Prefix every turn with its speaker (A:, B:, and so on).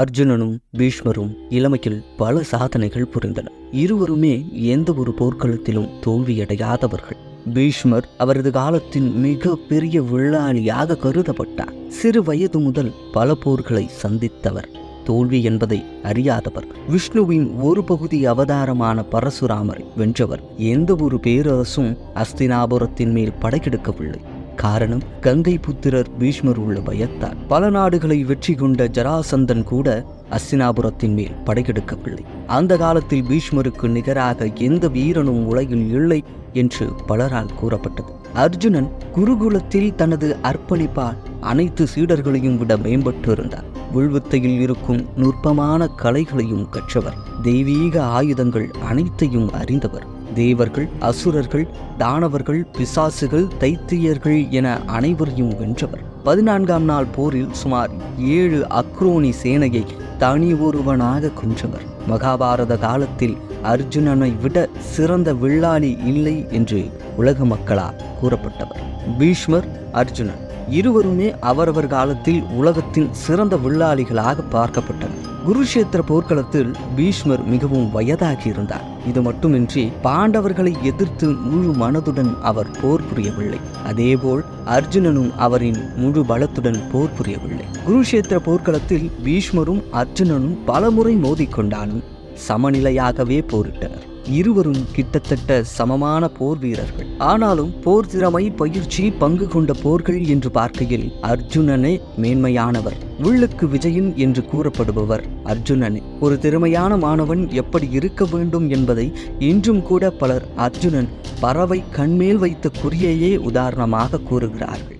A: அர்ஜுனனும் பீஷ்மரும் இளமையில் பல சாதனைகள் புரிந்தனர். இருவருமே எந்த ஒரு போர்க்களத்திலும் தோல்வியடையாதவர்கள். பீஷ்மர் அவரது காலத்தின் மிக பெரிய வில்லாளியாக கருதப்பட்டார். சிறு வயது முதல் பல போர்களை சந்தித்தவர். தோல்வி என்பதை அறியாதவர். விஷ்ணுவின் ஒரு பகுதி அவதாரமான பரசுராமரை வென்றவர். எந்த ஒரு பேரரசும் அஸ்தினாபுரத்தின் மேல் படையெடுக்கவில்லை காரணம் கங்கை புத்திரர் பீஷ்மர் உள்ள பயத்தால். பல நாடுகளை வெற்றி கொண்ட ஜராசந்தன் கூட அஸ்தினாபுரத்தின் மேல் படையெடுக்கவில்லை அந்த காலத்தில் பீஷ்மருக்கு நிகராக எந்த வீரனும் உலகில் இல்லை என்று பலரால் கூறப்பட்டது. அர்ஜுனன் குருகுலத்தில் தனது அர்ப்பணிப்பால் அனைத்து சீடர்களையும் விட மேம்பட்டு இருந்தார் இருக்கும் நுட்பமான கலைகளையும் கற்றவர். தெய்வீக ஆயுதங்கள் அனைத்தையும் அறிந்தவர். தேவர்கள் அசுரர்கள் தானவர்கள் பிசாசுகள் தைத்தியர்கள் என அனைவரையும் வென்றவர். பதினான்காம் நாள் போரில் சுமார் ஏழு அக்ரோனி சேனையை தனி ஒருவனாக கொன்றவர். மகாபாரத காலத்தில் அர்ஜுனனை விட சிறந்த வில்லாளி இல்லை என்று உலக மக்களால் கூறப்பட்டவர். பீஷ்மர் அர்ஜுனன் இருவருமே அவரவர் காலத்தில் உலகத்தின் சிறந்த வில்லாளிகளாக பார்க்கப்பட்டனர். குருஷேத்திர போர்க்களத்தில் பீஷ்மர் மிகவும் வயதாகி இருந்தார். இது மட்டுமின்றி பாண்டவர்களை எதிர்த்து முழு மனதுடன் அவர் போர் புரியவில்லை. அதேபோல் அர்ஜுனனும் அவரின் முழு பலத்துடன் போர் புரியவில்லை. குருஷேத்திர போர்க்களத்தில் பீஷ்மரும் அர்ஜுனனும் பலமுறை மோதிக்கொண்டாலும் சமநிலையாகவே போரிட்டனர். இருவரும் கிட்டத்தட்ட சமமான போர் வீரர்கள். ஆனாலும் போர் திறமை பயிற்சி பங்கு கொண்ட போர்கள் என்று பார்க்கையில் அர்ஜுனனே மேன்மையானவர். உள்ளுக்கு விஜயன் என்று கூறப்படுபவர் அர்ஜுனனே. ஒரு திறமையான மாணவன் எப்படி இருக்க வேண்டும் என்பதை இன்றும் கூட பலர் அர்ஜுனன் பறவை கண்மேல் வைத்த குறியையே உதாரணமாக கூறுகிறார்கள்.